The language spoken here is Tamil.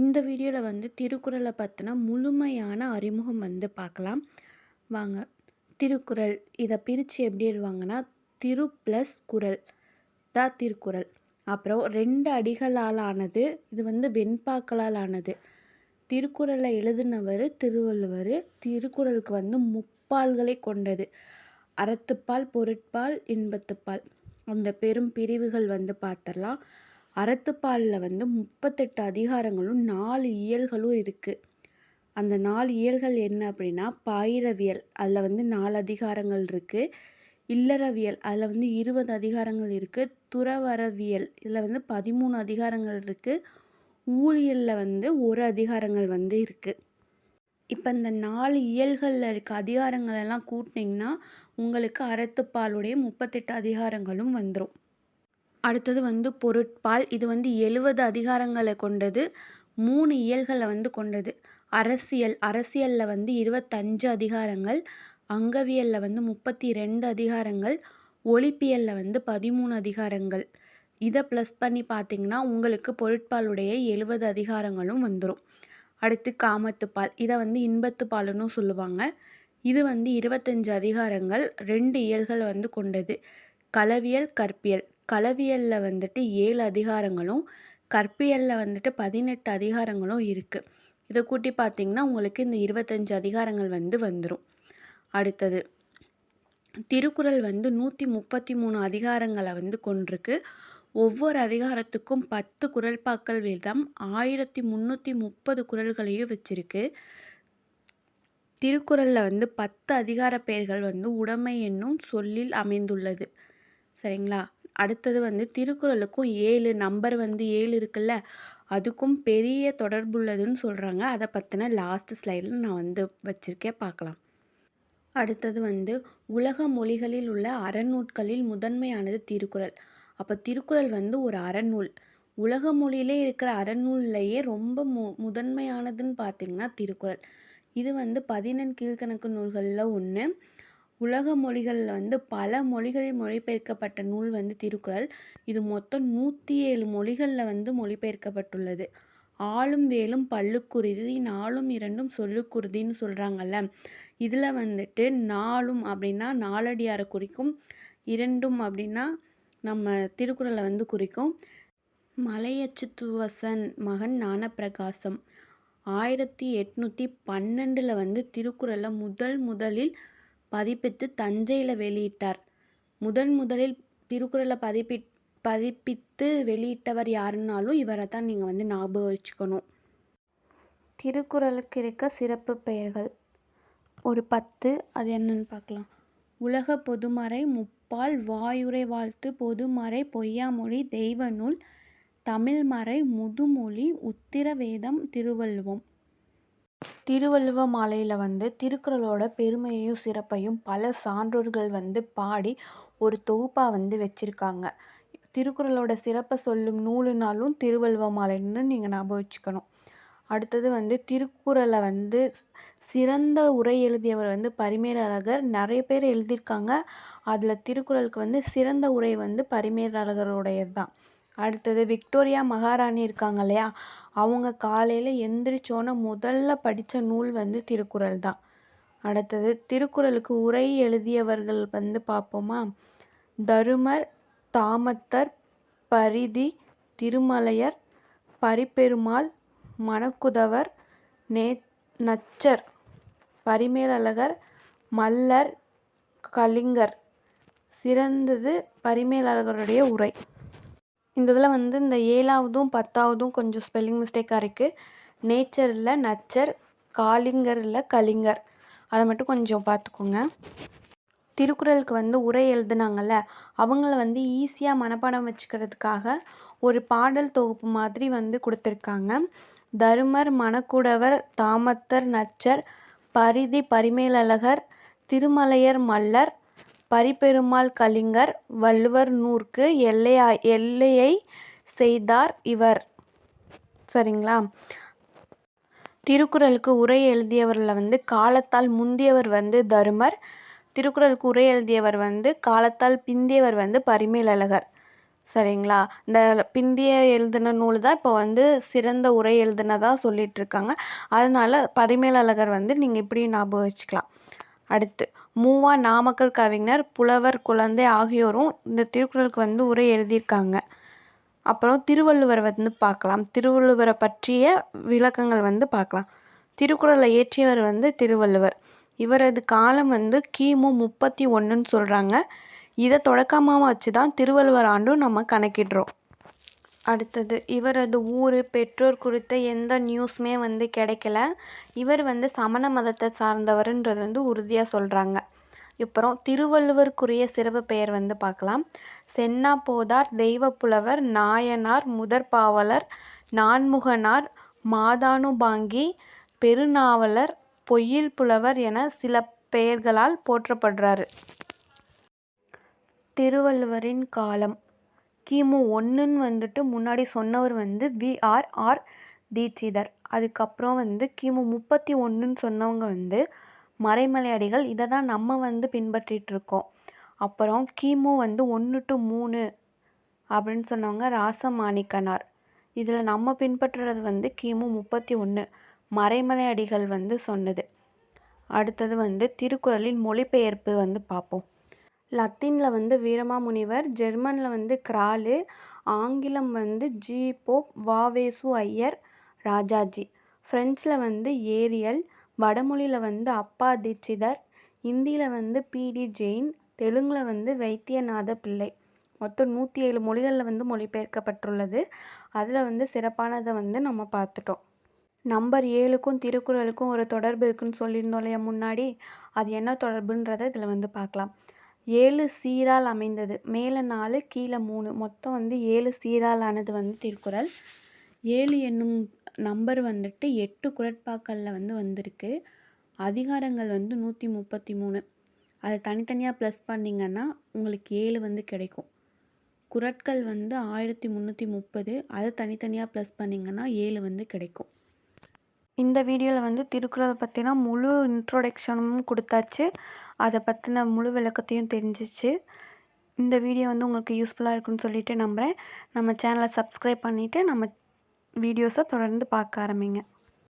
இந்த வீடியோவில் வந்து திருக்குறளை பற்றின முழுமையான அறிமுகம் வந்து பார்க்கலாம் வாங்க. திருக்குறள் இதை பிரித்து எப்படி எழுவாங்கன்னா திரு ப்ளஸ் குறள் தான் திருக்குறள். அப்புறம் ரெண்டு அடிகளால் ஆனது இது வந்து வெண்பாக்களால் ஆனது திருக்குறளை எழுதினவர் திருவள்ளுவர் திருக்குறளுக்கு வந்து முப்பால்களை கொண்டது. அறத்துப்பால் பொருட்பால் இன்பத்துப்பால். அந்த பெரும் பிரிவுகள் வந்து பார்த்துடலாம் அறத்துப்பாலில் வந்து முப்பத்தெட்டு அதிகாரங்களும் நாலு இயல்களும் இருக்குது அந்த நாலு இயல்கள் என்ன அப்படின்னா பாயிரவியல் அதில் வந்து நாலு அதிகாரங்கள் இருக்குது இல்லறவியல் அதில் வந்து இருபது அதிகாரங்கள் இருக்குது துறவரவியல் இதில் வந்து பதிமூணு அதிகாரங்கள் இருக்குது ஊழியலில் வந்து ஒரு அதிகாரங்கள் வந்து இருக்குது இப்போ இந்த நாலு இயல்களில் இருக்க அதிகாரங்களெல்லாம் கூட்டினீங்கன்னா உங்களுக்கு அறத்துப்பாலுடைய முப்பத்தெட்டு அதிகாரங்களும் வந்துடும் அடுத்தது வந்து பொருட்பால். இது வந்து எழுவது அதிகாரங்களை கொண்டது. மூணு இயல்களை வந்து கொண்டது. அரசியல். அரசியலில் வந்து இருபத்தஞ்சு அதிகாரங்கள். அங்கவியலில் வந்து முப்பத்தி ரெண்டு அதிகாரங்கள். ஒலிப்பியலில் வந்து பதிமூணு அதிகாரங்கள். இதை ப்ளஸ் பண்ணி பார்த்தீங்கன்னா உங்களுக்கு பொருட்பாலுடைய எழுபது அதிகாரங்களும் வந்துடும் அடுத்து காமத்துப்பால் இதை வந்து இன்பத்துப்பாலுன்னு சொல்லுவாங்க. இது வந்து இருபத்தஞ்சு அதிகாரங்கள். ரெண்டு இயல்கள் வந்து கொண்டது. களவியல் கற்பியல். களவியலில் வந்துட்டு ஏழு அதிகாரங்களும் கற்பியலில் வந்துட்டு பதினெட்டு அதிகாரங்களும் இருக்குது இதை கூட்டி பார்த்திங்கன்னா உங்களுக்கு இந்த இருபத்தஞ்சு அதிகாரங்கள் வந்து வந்துடும் அடுத்தது திருக்குறள் வந்து நூற்றி முப்பத்தி மூணு அதிகாரங்களை வந்து கொண்டிருக்கு. ஒவ்வொரு அதிகாரத்துக்கும் பத்து குரல்பாக்கள் வீதம் ஆயிரத்தி முந்நூற்றி முப்பது குரல்களையும் வச்சுருக்கு. திருக்குறளில் வந்து பத்து அதிகார பெயர்கள் வந்து உடைமை என்னும் சொல்லில் அமைந்துள்ளது. சரிங்களா? அடுத்தது வந்து திருக்குறளுக்கும் ஏழு நம்பர் வந்து ஏழு இருக்குல்ல? அதுக்கும் பெரிய தொடர்புள்ளதுன்னு சொல்கிறாங்க அதை பற்றின லாஸ்ட் ஸ்லைடில் நான் வந்து வச்சுருக்கேன். பார்க்கலாம். அடுத்தது வந்து உலக மொழிகளில் உள்ள அறநூட்களில் முதன்மையானது திருக்குறள். அப்போ திருக்குறள் வந்து ஒரு அறநூல். உலக மொழியிலே இருக்கிற அறநூல்லையே ரொம்ப மு முதன்மையானதுன்னு பார்த்திங்கன்னா திருக்குறள். இது வந்து பதினெண் கீழ்கணக்கு நூல்களில் ஒன்று உலக மொழிகளில் வந்து பல மொழிகளில் மொழிபெயர்க்கப்பட்ட நூல் வந்து திருக்குறள். இது மொத்தம் நூற்றி ஏழு மொழிகளில் வந்து மொழிபெயர்க்கப்பட்டுள்ளது. ஆளும் வேலும் பல்லுக்குருதி நாளும் இரண்டும் சொல்லுக்குருதின்னு சொல்கிறாங்கல்ல இதில் வந்துட்டு நாலும் அப்படின்னா நாலடியாரை குறிக்கும் இரண்டும் அப்படின்னா நம்ம திருக்குறளை வந்து குறிக்கும். மலையச்சுத்துவசன் மகன் ஞானப்பிரகாசம். ஆயிரத்தி எட்நூற்றி பன்னெண்டில் வந்து திருக்குறளை முதல் முதலில் பதிப்பித்து தஞ்சையில் வெளியிட்டார். முதன் முதலில் திருக்குறளை பதிப்பி பதிப்பித்து வெளியிட்டவர் யாருன்னாலும் இவரை தான் நீங்கள் வந்து ஞாபகம் வச்சுக்கணும். திருக்குறளுக்கு இருக்க சிறப்பு பெயர்கள். ஒரு பத்து அது என்னன்னு பார்க்கலாம். உலக பொதுமறை முப்பால் வாயுரை வாழ்த்து பொதுமறை பொய்யாமொழி தெய்வ நூல் தமிழ்மறை முதுமொழி உத்திரவேதம் திருவள்ளுவம். திருவள்ளுவ மாலையில் வந்து திருக்குறளோட பெருமையையும் சிறப்பையும் பல சான்றோர்கள் வந்து பாடி ஒரு தொகுப்பாக வந்து வச்சுருக்காங்க. திருக்குறளோட சிறப்பை சொல்லும் நூலுனாலும் திருவள்ளுவ மாலைன்னு நீங்கள் ஞாபகம் வச்சுக்கணும். அடுத்தது வந்து திருக்குறளை வந்து சிறந்த உரை எழுதியவர் வந்து பரிமேலழகர். நிறைய பேர் எழுதியிருக்காங்க. அதில் திருக்குறளுக்கு வந்து சிறந்த உரை வந்து பரிமேலழகருடையது தான் அடுத்தது விக்டோரியா மகாராணி இருக்காங்க இல்லையா? அவங்க காலையில் எந்திரிச்சோன்னே முதல்ல படித்த நூல் வந்து திருக்குறள் தான். அடுத்தது திருக்குறளுக்கு உரை எழுதியவர்கள் வந்து பார்ப்போமா? தருமர் தாமத்தர் பரிதி திருமலையர் பரிப்பெருமாள் மணக்குதவர் நே நச்சர் பரிமேலழகர் மல்லர் கலிங்கர். சிறந்தது பரிமேலழகருடைய உரை. இந்த இதில் வந்து இந்த ஏழாவதும் பத்தாவதும் கொஞ்சம் ஸ்பெல்லிங் மிஸ்டேக்காக இருக்குது நேச்சர் இல்லை நச்சர் காலிங்கரில் இல்லை கலிங்கர். அதை மட்டும் கொஞ்சம் பார்த்துக்கோங்க. திருக்குறளுக்கு வந்து உரை எழுதுனாங்கள்ல அவங்கள வந்து ஈஸியாக மனப்பாடம் வச்சுக்கிறதுக்காக ஒரு பாடல் தொகுப்பு மாதிரி வந்து கொடுத்துருக்காங்க. தருமர் மணக்குடவர் தாமத்தர் நச்சர் பரிதி பரிமேலழகர் திருமலையர் மல்லர் பரிபெருமாள் கலிங்கர் வள்ளுவர் நூற்கு எல்லையா எல்லையை செய்தார் இவர். சரிங்களா? திருக்குறளுக்கு உரை எழுதியவரில் வந்து காலத்தால் முந்தியவர் வந்து தருமர் திருக்குறளுக்கு உரை எழுதியவர் வந்து காலத்தால் பிந்தியவர் வந்து பரிமேலழகர். சரிங்களா? இந்த பிந்திய எழுதின நூல் தான் இப்போ வந்து சிறந்த உரை எழுதினதாக சொல்லிகிட்ருக்காங்க அதனால் பரிமேலழகர் வந்து நீங்கள் இப்படி ஞாபகம் வச்சுக்கலாம். அடுத்து மூவா நாமக்கல் கவிஞர் புலவர் குழந்தை ஆகியோரும் இந்த திருக்குறளுக்கு வந்து உரை எழுதியிருக்காங்க. அப்புறம் திருவள்ளுவர் வந்து பார்க்கலாம். திருவள்ளுவரை பற்றிய விளக்கங்கள் வந்து பார்க்கலாம். திருக்குறளை இயற்றியவர் வந்து திருவள்ளுவர். இவரது காலம் வந்து கிமு முப்பத்தி ஒன்றுன்னு சொல்கிறாங்க இதை தொடக்கமாக வச்சு தான் திருவள்ளுவர் ஆண்டும் நம்ம கணக்கிடுறோம். அடுத்தது இவரது ஊர் பெற்றோர் குறித்த எந்த நியூஸுமே வந்து கிடைக்கல. இவர் வந்து சமண மதத்தை சார்ந்தவருன்றது வந்து உறுதியாக சொல்கிறாங்க அப்புறம் திருவள்ளுவருக்குரிய சிறப்பு பெயர் வந்து பார்க்கலாம். சென்னா போதார் தெய்வப்புலவர் நாயனார் முதற்பாவலர் நான்முகனார் மாதானுபாங்கி பெருநாவலர் பொய்யில் புலவர் என சில பெயர்களால் போற்றப்படுறாரு. திருவள்ளுவரின் காலம். கிமு ஒன்றுன்னு வந்துட்டு முன்னாடி சொன்னவர் வந்து விஆர் ஆர் தீட்சிதர். அதுக்கப்புறம் வந்து கிமு முப்பத்தி ஒன்றுன்னு சொன்னவங்க வந்து மறைமலை அடிகள் இதை தான் நம்ம வந்து பின்பற்றிட்டு இருக்கோம். அப்புறம் கிமு வந்து ஒன்று டு மூணு அப்படின்னு சொன்னவங்க ராசமாணிக்கனார். இதில் நம்ம பின்பற்றுறது வந்து கிமு முப்பத்தி ஒன்று மறைமலை அடிகள் வந்து சொன்னது. அடுத்தது வந்து திருக்குறளின் மொழிபெயர்ப்பு வந்து பார்ப்போம். லத்தீனில் வந்து வீரமாமுனிவர் ஜெர்மனில் வந்து கிராலு ஆங்கிலம் வந்து ஜி. போப் வாவேசு ஐயர் ராஜாஜி. ஃப்ரெஞ்சில் வந்து ஏரியல் வடமொழியில் வந்து அப்பா தீட்சிதர் இந்தியில் வந்து பிடி ஜெயின் தெலுங்கில் வந்து வைத்தியநாத பிள்ளை. மொத்தம் நூற்றி ஏழு மொழிகளில் வந்து மொழிபெயர்க்கப்பட்டுள்ளது. அதில் வந்து சிறப்பானதை வந்து நம்ம பார்த்துட்டோம். நம்பர் ஏழுக்கும் திருக்குறளுக்கும் ஒரு தொடர்பு இருக்குன்னு சொல்லியிருந்தோம் இல்லையா முன்னாடி? அது என்ன தொடர்புன்றதை இதில் வந்து பார்க்கலாம். ஏழு சீரால் அமைந்தது. மேலே நாலு கீழே மூணு. மொத்தம் வந்து ஏழு சீரால் ஆனது வந்து திருக்குறள். ஏழு என்னும் நம்பர் வந்துட்டு எட்டு குரட்பாக்களில் வந்து வந்திருக்கு. அதிகாரங்கள் வந்து நூற்றி முப்பத்தி மூணு அதை தனித்தனியாக ப்ளஸ் பண்ணிங்கன்னா உங்களுக்கு ஏழு வந்து கிடைக்கும். குரட்கள் வந்து ஆயிரத்தி முந்நூற்றி முப்பது. அதை தனித்தனியாக ப்ளஸ் பண்ணிங்கன்னா ஏழு வந்து கிடைக்கும். இந்த வீடியோவில் வந்து திருக்குறள் பற்றின முழு இன்ட்ரோடக்ஷனும் கொடுத்தாச்சு. அதை பற்றின முழு விளக்கத்தையும் தெரிஞ்சிச்சு. இந்த வீடியோ வந்து உங்களுக்கு யூஸ்ஃபுல்லாக இருக்குன்னு சொல்லிட்டு நம்புகிறேன் நம்ம சேனலை சப்ஸ்கிரைப் பண்ணிவிட்டு நம்ம வீடியோஸை தொடர்ந்து பார்க்க ஆரம்பிங்க.